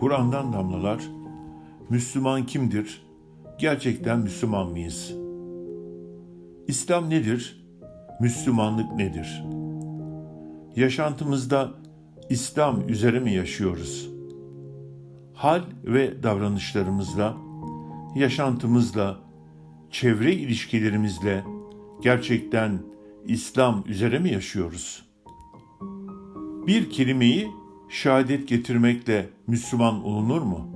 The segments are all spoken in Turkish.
Kur'an'dan damlalar. Müslüman kimdir? Gerçekten Müslüman mıyız? İslam nedir? Müslümanlık nedir? Yaşantımızda İslam üzere mi yaşıyoruz? Hal ve davranışlarımızla, yaşantımızla, çevre ilişkilerimizle gerçekten İslam üzere mi yaşıyoruz? Bir kelimeyi şehadet getirmekle Müslüman olunur mu?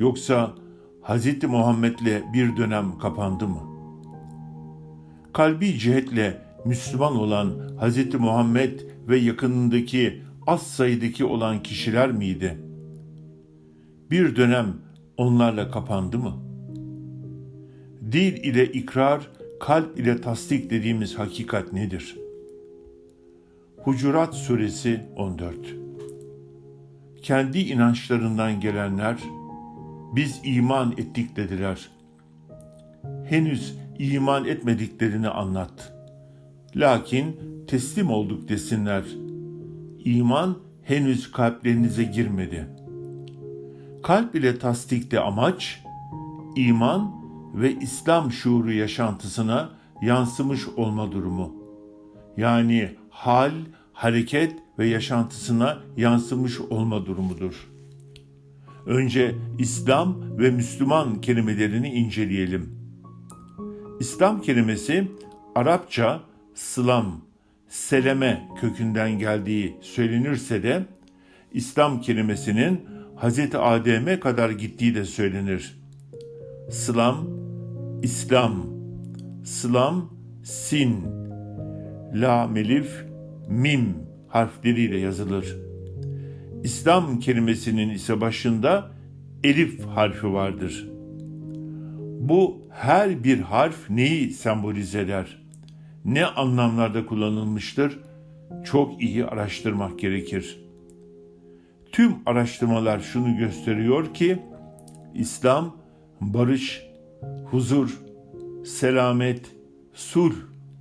Yoksa Hz. Muhammed'le bir dönem kapandı mı? Kalbi cihetle Müslüman olan Hz. Muhammed ve yakınındaki az sayıdaki olan kişiler miydi? Bir dönem onlarla kapandı mı? Dil ile ikrar, kalp ile tasdik dediğimiz hakikat nedir? Hucurat Suresi 14 Kendi inançlarından gelenler, biz iman ettik dediler. Henüz iman etmediklerini anlat. Lakin teslim olduk desinler. İman henüz kalplerinize girmedi. Kalp ile tasdikte amaç, iman ve İslam şuuru yaşantısına yansımış olma durumu. Yani hal, hareket ve yaşantısına yansımış olma durumudur. Önce İslam ve Müslüman kelimelerini inceleyelim. İslam kelimesi Arapça slam, seleme kökünden geldiği söylenirse de İslam kelimesinin Hz. Adem'e kadar gittiği de söylenir. Slam, İslam, slam, sin, la melif, mim harfleriyle yazılır. İslam kelimesinin ise başında elif harfi vardır. Bu her bir harf neyi sembolize eder? Ne anlamlarda kullanılmıştır? Çok iyi araştırmak gerekir. Tüm araştırmalar şunu gösteriyor ki İslam barış, huzur, selamet, sulh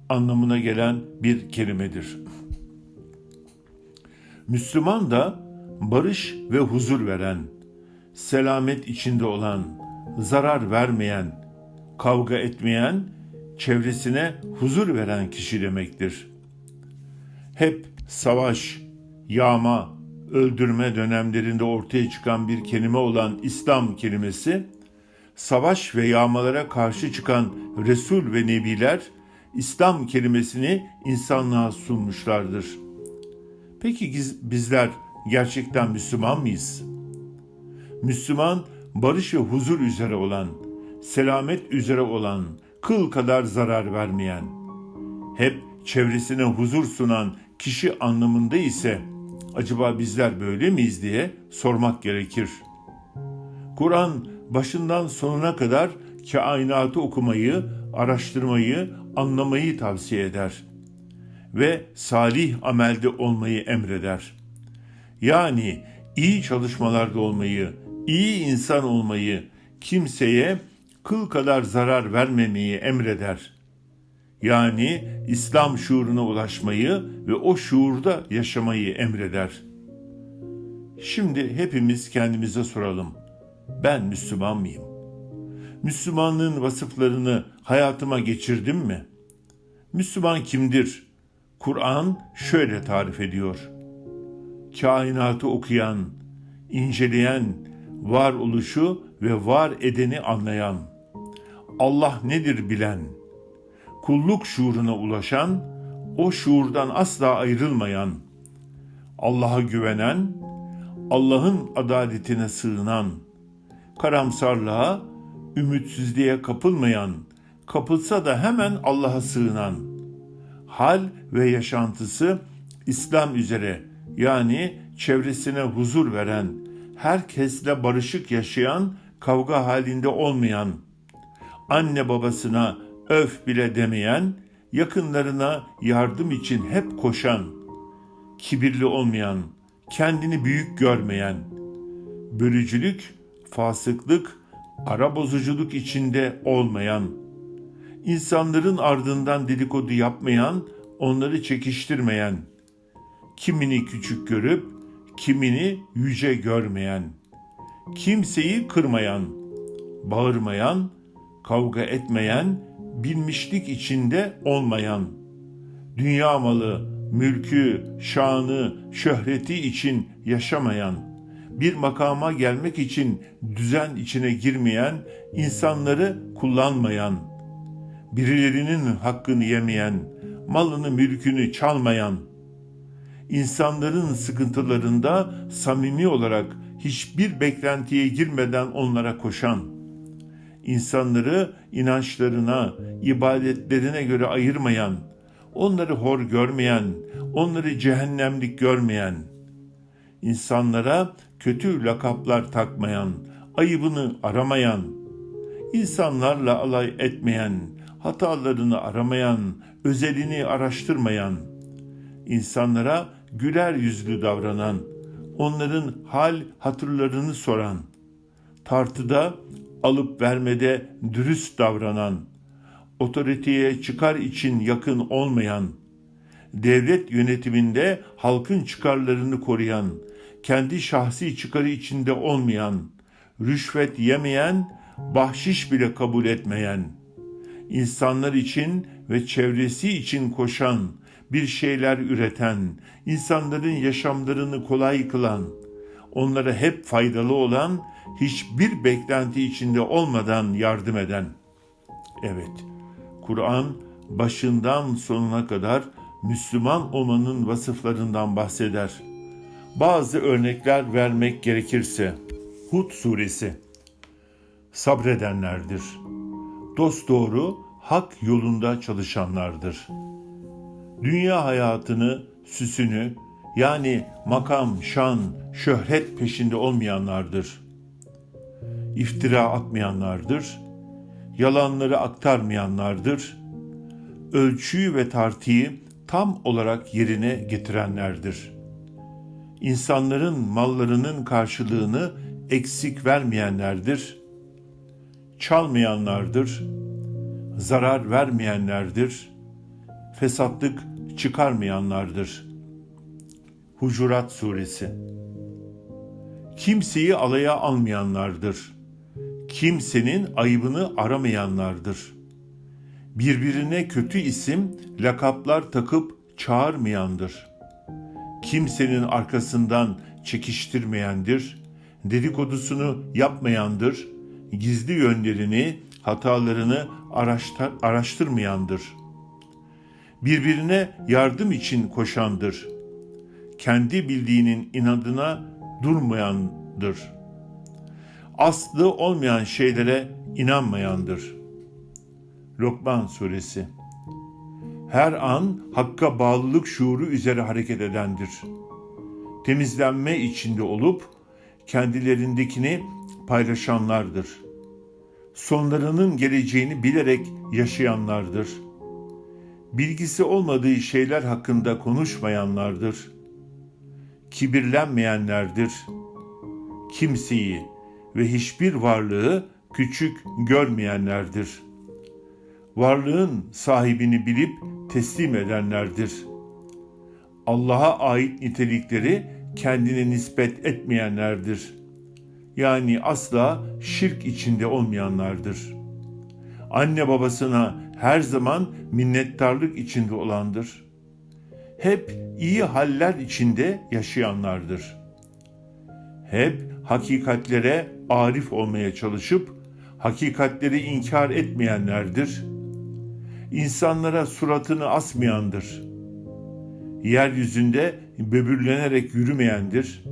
anlamına gelen bir kelimedir. Müslüman da barış ve huzur veren, selamet içinde olan, zarar vermeyen, kavga etmeyen, çevresine huzur veren kişi demektir. Hep savaş, yağma, öldürme dönemlerinde ortaya çıkan bir kelime olan İslam kelimesi, savaş ve yağmalara karşı çıkan Resul ve Nebiler İslam kelimesini insanlığa sunmuşlardır. Peki bizler gerçekten Müslüman mıyız? Müslüman barış ve huzur üzere olan, selamet üzere olan, kıl kadar zarar vermeyen, hep çevresine huzur sunan kişi anlamında ise acaba bizler böyle miyiz diye sormak gerekir. Kur'an başından sonuna kadar kainatı okumayı, araştırmayı, anlamayı tavsiye eder ve salih amelde olmayı emreder. Yani iyi çalışmalarda olmayı, iyi insan olmayı, kimseye kıl kadar zarar vermemeyi emreder. Yani İslam şuuruna ulaşmayı ve o şuurda yaşamayı emreder. Şimdi hepimiz kendimize soralım. Ben Müslüman mıyım? Müslümanlığın vasıflarını hayatıma geçirdim mi? Müslüman kimdir? Kur'an şöyle tarif ediyor. Kainatı okuyan, inceleyen, varoluşu ve var edeni anlayan, Allah nedir bilen, kulluk şuuruna ulaşan, o şuurdan asla ayrılmayan, Allah'a güvenen, Allah'ın adaletine sığınan, karamsarlığa, ümitsizliğe kapılmayan, kapılsa da hemen Allah'a sığınan, hal ve yaşantısı İslam üzere yani çevresine huzur veren, herkesle barışık yaşayan, kavga halinde olmayan, anne babasına öf bile demeyen, yakınlarına yardım için hep koşan, kibirli olmayan, kendini büyük görmeyen, bölücülük, fasıklık, ara bozuculuk içinde olmayan, insanların ardından dedikodu yapmayan, onları çekiştirmeyen, kimini küçük görüp kimini yüce görmeyen, kimseyi kırmayan, bağırmayan, kavga etmeyen, bilmişlik içinde olmayan, dünya malı, mülkü, şanı, şöhreti için yaşamayan, bir makama gelmek için düzen içine girmeyen, insanları kullanmayan, birilerinin hakkını yemeyen, malını mülkünü çalmayan, insanların sıkıntılarında samimi olarak hiçbir beklentiye girmeden onlara koşan, insanları inançlarına, ibadetlerine göre ayırmayan, onları hor görmeyen, onları cehennemlik görmeyen, insanlara kötü lakaplar takmayan, ayıbını aramayan, insanlarla alay etmeyen, hatalarını aramayan, özelini araştırmayan, insanlara güler yüzlü davranan, onların hal hatırlarını soran, tartıda alıp vermede dürüst davranan, otoriteye çıkar için yakın olmayan, devlet yönetiminde halkın çıkarlarını koruyan, kendi şahsi çıkarı içinde olmayan, rüşvet yemeyen, bahşiş bile kabul etmeyen, insanlar için ve çevresi için koşan, bir şeyler üreten, insanların yaşamlarını kolay kılan, onlara hep faydalı olan, hiçbir beklenti içinde olmadan yardım eden. Evet, Kur'an başından sonuna kadar Müslüman olmanın vasıflarından bahseder. Bazı örnekler vermek gerekirse, Hud suresi sabredenlerdir. Dosdoğru hak yolunda çalışanlardır. Dünya hayatını, süsünü yani makam, şan, şöhret peşinde olmayanlardır. İftira atmayanlardır. Yalanları aktarmayanlardır. Ölçüyü ve tartıyı tam olarak yerine getirenlerdir. İnsanların mallarının karşılığını eksik vermeyenlerdir. Çalmayanlardır. Zarar vermeyenlerdir. Fesatlık çıkarmayanlardır. Hucurat Suresi Kimseyi alaya almayanlardır. Kimsenin ayıbını aramayanlardır. Birbirine kötü isim, lakaplar takıp çağırmayandır. Kimsenin arkasından çekiştirmeyendir. Dedikodusunu yapmayandır. Gizli yönlerini, hatalarını araştır, araştırmayandır. Birbirine yardım için koşandır. Kendi bildiğinin inadına durmayandır. Aslı olmayan şeylere inanmayandır. Lokman Suresi Her an hakka bağlılık şuuru üzere hareket edendir. Temizlenme içinde olup kendilerindekini paylaşanlardır. Sonlarının geleceğini bilerek yaşayanlardır. Bilgisi olmadığı şeyler hakkında konuşmayanlardır. Kibirlenmeyenlerdir. Kimseyi ve hiçbir varlığı küçük görmeyenlerdir. Varlığın sahibini bilip teslim edenlerdir. Allah'a ait nitelikleri kendine nispet etmeyenlerdir. Yani asla şirk içinde olmayanlardır. Anne babasına her zaman minnettarlık içinde olandır. Hep iyi haller içinde yaşayanlardır. Hep hakikatlere arif olmaya çalışıp hakikatleri inkar etmeyenlerdir. İnsanlara suratını asmayandır. Yeryüzünde böbürlenerek yürümeyendir.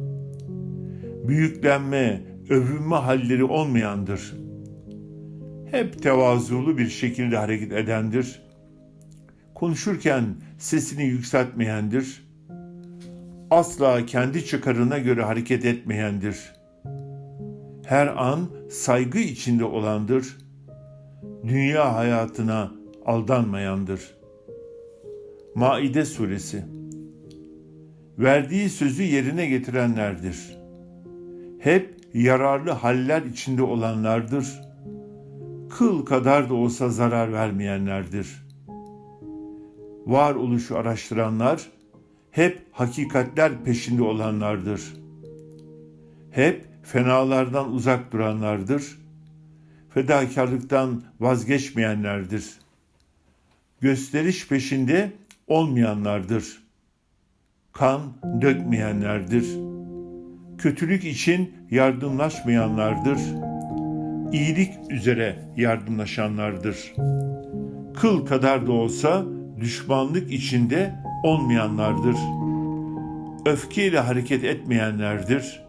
Büyüklenme, övünme halleri olmayandır. Hep tevazulu bir şekilde hareket edendir. Konuşurken sesini yükseltmeyendir. Asla kendi çıkarına göre hareket etmeyendir.'' her an saygı içinde olandır. Dünya hayatına aldanmayandır. Maide suresi Verdiği sözü yerine getirenlerdir. Hep yararlı haller içinde olanlardır. Kıl kadar da olsa zarar vermeyenlerdir. Varoluşu araştıranlar, hep hakikatler peşinde olanlardır. Hep fenalardan uzak duranlardır. Fedakarlıktan vazgeçmeyenlerdir. Gösteriş peşinde olmayanlardır. Kan dökmeyenlerdir. Kötülük için yardımlaşmayanlardır. İyilik üzere yardımlaşanlardır. Kıl kadar da olsa düşmanlık içinde olmayanlardır. Öfkeyle hareket etmeyenlerdir.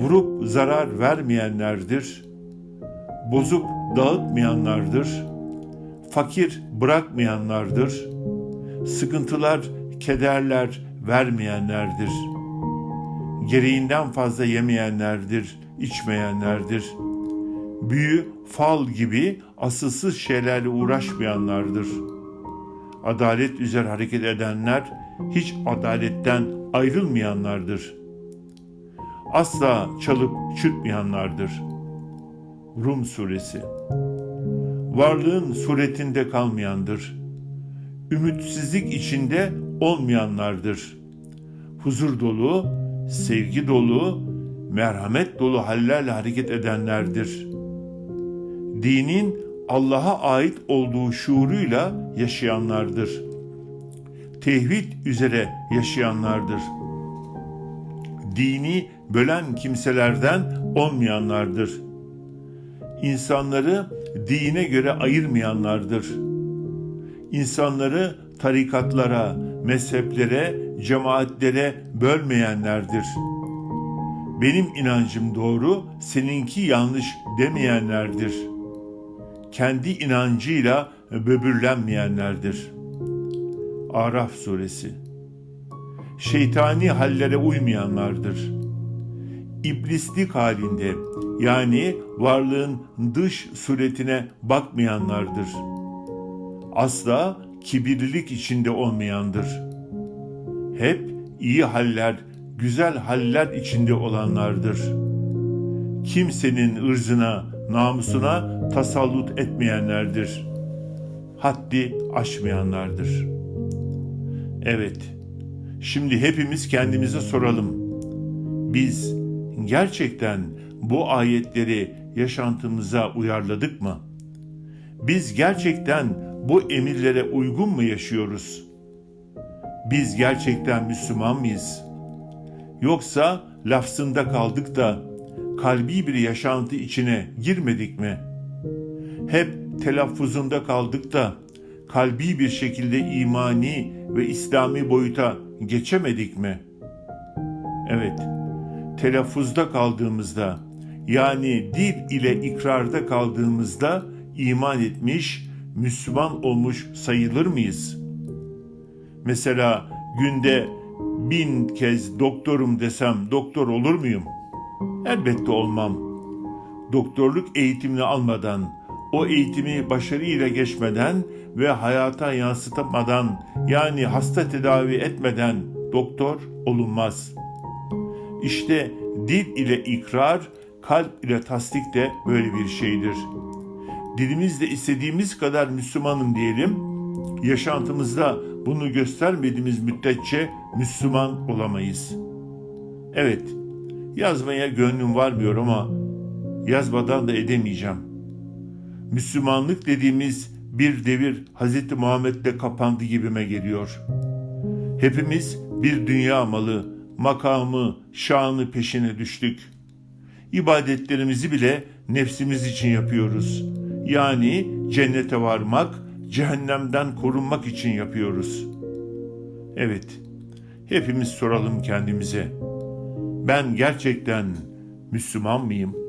Vurup zarar vermeyenlerdir. Bozup dağıtmayanlardır. Fakir bırakmayanlardır. Sıkıntılar, kederler vermeyenlerdir. Gereğinden fazla yemeyenlerdir, içmeyenlerdir. Büyü, fal gibi asılsız şeylerle uğraşmayanlardır. Adalet üzere hareket edenler hiç adaletten ayrılmayanlardır. Asla çalıp çırpmayanlardır. Rum Suresi Varlığın suretinde kalmayandır. Ümitsizlik içinde olmayanlardır. Huzur dolu, sevgi dolu, merhamet dolu hallerle hareket edenlerdir. Dinin Allah'a ait olduğu şuuruyla yaşayanlardır. Tevhid üzere yaşayanlardır. Dini bölen kimselerden olmayanlardır. İnsanları dine göre ayırmayanlardır. İnsanları tarikatlara, mezheplere, cemaatlere bölmeyenlerdir. Benim inancım doğru, seninki yanlış demeyenlerdir. Kendi inancıyla böbürlenmeyenlerdir. Araf suresi Şeytani hallere uymayanlardır. İblislik halinde yani varlığın dış suretine bakmayanlardır. Asla kibirlilik içinde olmayandır. Hep iyi haller, güzel haller içinde olanlardır. Kimsenin ırzına, namusuna tasallut etmeyenlerdir. Haddi aşmayanlardır. Evet, şimdi hepimiz kendimize soralım. Biz gerçekten bu ayetleri yaşantımıza uyarladık mı? Biz gerçekten bu emirlere uygun mu yaşıyoruz? Biz gerçekten Müslüman mıyız? Yoksa lafzında kaldık da kalbi bir yaşantı içine girmedik mi? Hep telaffuzunda kaldık da kalbi bir şekilde imani ve İslami boyuta geçemedik mi? Evet, telaffuzda kaldığımızda yani dil ile ikrarda kaldığımızda iman etmiş, Müslüman olmuş sayılır mıyız? Mesela günde bin kez doktorum desem doktor olur muyum? Elbette olmam. Doktorluk eğitimini almadan, o eğitimi başarıyla geçmeden ve hayata yansıtmadan yani hasta tedavi etmeden doktor olunmaz. İşte dil ile ikrar, kalp ile tasdik de böyle bir şeydir. Dilimizle istediğimiz kadar Müslümanım diyelim, yaşantımızda bunu göstermediğimiz müddetçe Müslüman olamayız. Evet, yazmaya gönlüm varmıyor ama yazmadan da edemeyeceğim. Müslümanlık dediğimiz bir devir Hz. Muhammed'le kapandı gibime geliyor. Hepimiz bir dünya malı, makamı, şanı peşine düştük. İbadetlerimizi bile nefsimiz için yapıyoruz. Yani cennete varmak, cehennemden korunmak için yapıyoruz. Evet, hepimiz soralım kendimize. Ben gerçekten Müslüman mıyım?''